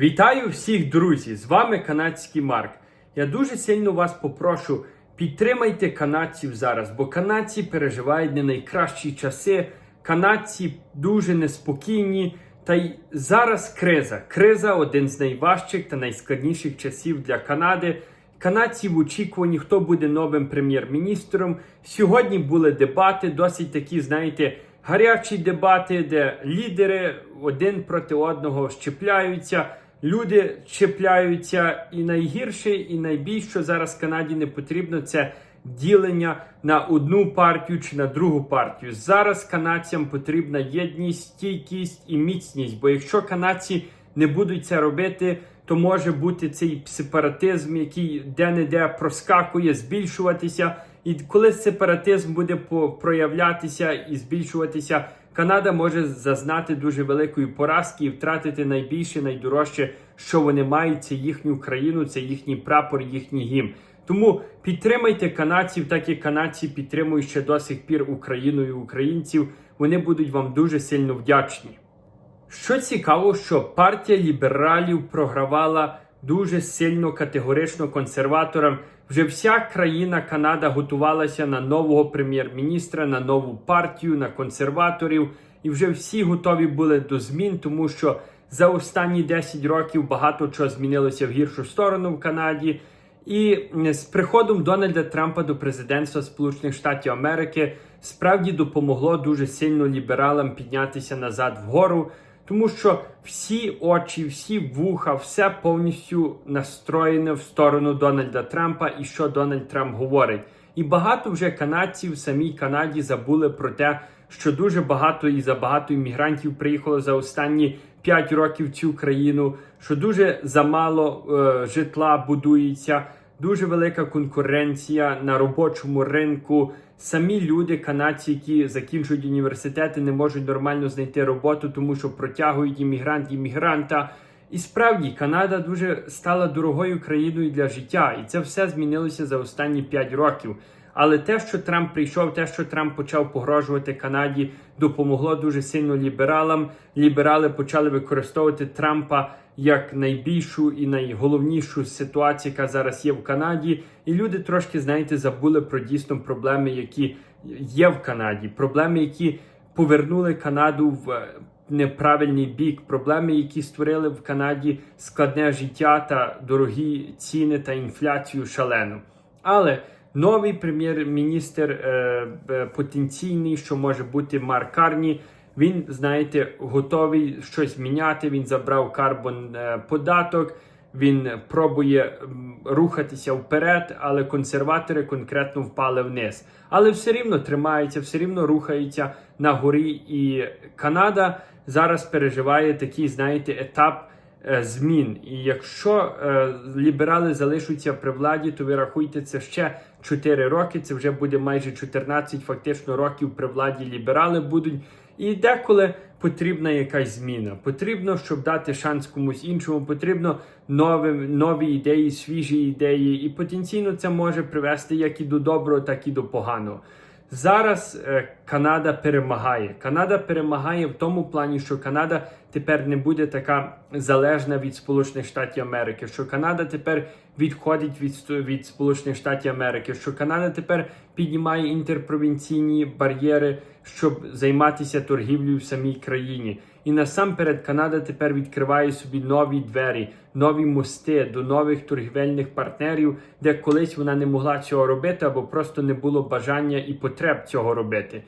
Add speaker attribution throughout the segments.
Speaker 1: Вітаю всіх, друзі! З вами канадський Марк. Я дуже сильно вас попрошу, підтримайте канадців зараз, бо канадці переживають не найкращі часи. Канадці дуже неспокійні. Та й зараз криза. Криза один з найважчих та найскладніших часів для Канади. Канадці в очікуванні, хто буде новим прем'єр-міністром. Сьогодні були дебати, досить такі, знаєте, гарячі дебати, де лідери один проти одного щепляються. Люди чіпляються, і найгірше, і найбільше що зараз Канаді не потрібно це ділення на одну партію чи на другу партію. Зараз канадцям потрібна єдність, стійкість і міцність. Бо якщо канадці не будуть це робити, то може бути цей сепаратизм, який де-не-де проскакує, збільшуватися. І коли сепаратизм буде проявлятися і збільшуватися, Канада може зазнати дуже великої поразки і втратити найбільше, найдорожче, що вони мають, це їхню країну, це їхній прапор, їхній гімн. Тому підтримайте канадців, так як канадці підтримують ще до сих пір Україну і українців. Вони будуть вам дуже сильно вдячні. Що цікаво, що партія лібералів програвала дуже сильно категорично консерваторам. Вже вся країна Канада готувалася на нового прем'єр-міністра, на нову партію, на консерваторів, і вже всі готові були до змін, тому що за останні 10 років багато чого змінилося в гіршу сторону в Канаді. І з приходом Дональда Трампа до президентства Сполучених Штатів Америки справді допомогло дуже сильно лібералам піднятися назад вгору, тому що всі очі, всі вуха, все повністю настроєне в сторону Дональда Трампа і що Дональд Трамп говорить. І багато вже канадців в самій Канаді забули про те, що дуже багато і забагато іммігрантів приїхало за останні 5 років в цю країну, що дуже замало е, житла будується, дуже велика конкуренція на робочому ринку. Самі люди, канадці, які закінчують університети, не можуть нормально знайти роботу, тому що протягують іммігрант іммігранта. І справді Канада дуже стала дорогою країною для життя, і це все змінилося за останні 5 років. Але те, що Трамп прийшов, те, що Трамп почав погрожувати Канаді, допомогло дуже сильно лібералам. Ліберали почали використовувати Трампа як найбільшу і найголовнішу ситуацію, яка зараз є в Канаді. І люди трошки, знаєте, забули про дійсно проблеми, які є в Канаді, проблеми, які повернули Канаду в неправильний бік, проблеми, які створили в Канаді складне життя та дорогі ціни та інфляцію шалену. Але новий прем'єр-міністр е, е, потенційний, що може бути Марк Карні, він, знаєте, готовий щось міняти. Він забрав карбон е, податок. Він пробує рухатися вперед, але консерватори конкретно впали вниз. Але все рівно тримається, все рівно рухається на горі. І Канада зараз переживає такий, знаєте, етап е, змін. І якщо е, ліберали залишаться при владі, то ви рахуйте це ще 4 роки. Це вже буде майже 14 фактично років при владі ліберали будуть. І деколи потрібна якась зміна. Потрібно, щоб дати шанс комусь іншому. Потрібно нові, нові ідеї, свіжі ідеї, і потенційно це може привести як і до доброго, так і до поганого. Зараз е, Канада перемагає. Канада перемагає в тому плані, що Канада тепер не буде така залежна від Сполучених Штатів Америки, що Канада тепер відходить від, від Сполучених Штатів Америки, що Канада тепер піднімає інтерпровінційні бар'єри, щоб займатися торгівлею в самій країні. І насамперед Канада тепер відкриває собі нові двері, нові мости до нових торгівельних партнерів, де колись вона не могла цього робити або просто не було бажання і потреб цього робити.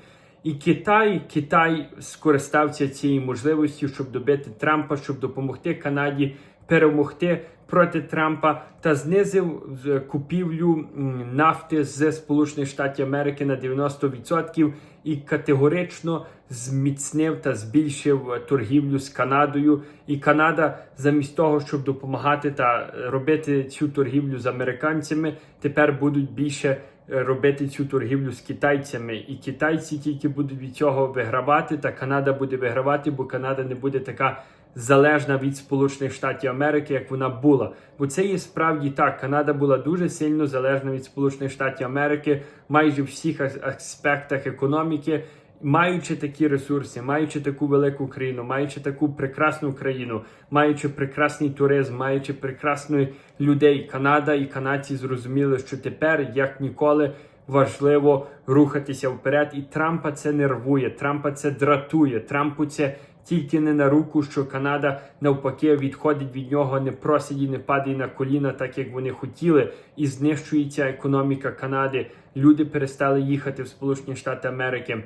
Speaker 1: І Китай, Китай скористався цією можливістю, щоб добити Трампа, щоб допомогти Канаді перемогти проти Трампа та знизив купівлю нафти з Сполучених Штатів Америки на 90% і категорично зміцнив та збільшив е, торгівлю з Канадою. І Канада, замість того, щоб допомагати та е, робити цю торгівлю з американцями, тепер будуть більше е, робити цю торгівлю з китайцями. І китайці тільки будуть від цього вигравати, та Канада буде вигравати, бо Канада не буде така залежна від Сполучених Штатів Америки, як вона була. Бо це є справді так. Канада була дуже сильно залежна від Сполучених Штатів Америки майже в всіх аспектах економіки. Маючи такі ресурси, маючи таку велику країну, маючи таку прекрасну країну, маючи прекрасний туризм, маючи прекрасних людей, Канада і канадці зрозуміли, що тепер, як ніколи, важливо рухатися вперед. І Трампа це нервує, Трампа це дратує, Трампу це тільки не на руку, що Канада навпаки відходить від нього, не просить і не падає на коліна, так як вони хотіли, і знищується економіка Канади. Люди перестали їхати в Сполучені Штати Америки.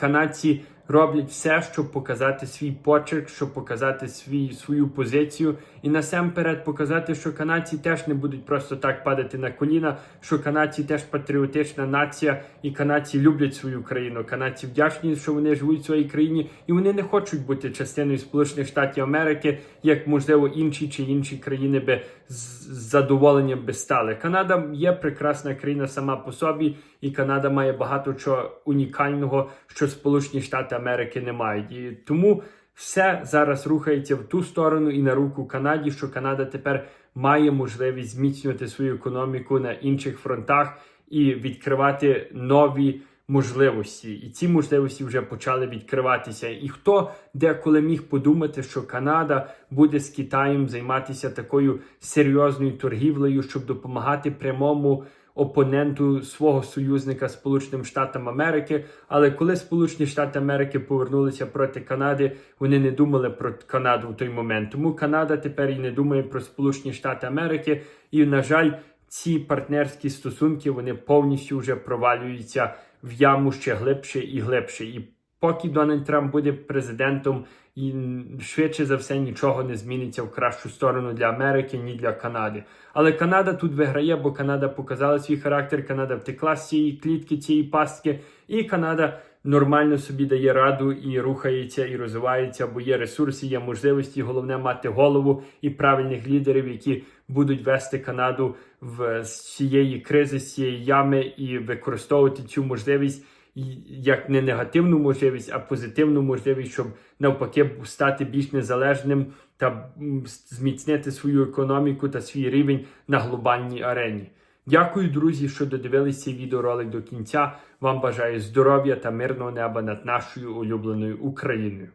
Speaker 1: Канадці роблять все, щоб показати свій почерк, щоб показати свій, свою позицію, і насамперед показати, що канадці теж не будуть просто так падати на коліна, що канадці теж патріотична нація, і канадці люблять свою країну. Канадці вдячні, що вони живуть в своїй країні, і вони не хочуть бути частиною Сполучених Штатів Америки, як можливо інші чи інші країни би з задоволенням би стали. Канада є прекрасна країна сама по собі, і Канада має багато чого унікального, що Сполучені Штати Америки не мають. І тому все зараз рухається в ту сторону і на руку Канаді, що Канада тепер має можливість зміцнювати свою економіку на інших фронтах і відкривати нові можливості. І ці можливості вже почали відкриватися. І хто деколи міг подумати, що Канада буде з Китаєм займатися такою серйозною торгівлею, щоб допомагати прямому опоненту свого союзника Сполученим Штатам Америки. Але коли Сполучені Штати Америки повернулися проти Канади, вони не думали про Канаду в той момент. Тому Канада тепер і не думає про Сполучені Штати Америки. І, на жаль, ці партнерські стосунки вони повністю вже провалюються в яму ще глибше і глибше. І поки Дональд Трамп буде президентом, і швидше за все нічого не зміниться в кращу сторону для Америки, ні для Канади. Але Канада тут виграє, бо Канада показала свій характер, Канада втекла з цієї клітки, цієї пастки, і Канада нормально собі дає раду і рухається, і розвивається, бо є ресурси, є можливості. Головне мати голову і правильних лідерів, які будуть вести Канаду в з цієї кризи, з цієї ями і використовувати цю можливість як не негативну можливість, а позитивну можливість, щоб навпаки стати більш незалежним та зміцнити свою економіку та свій рівень на глобальній арені. Дякую, друзі, що додивилися цей відеоролик до кінця. Вам бажаю здоров'я та мирного неба над нашою улюбленою Україною.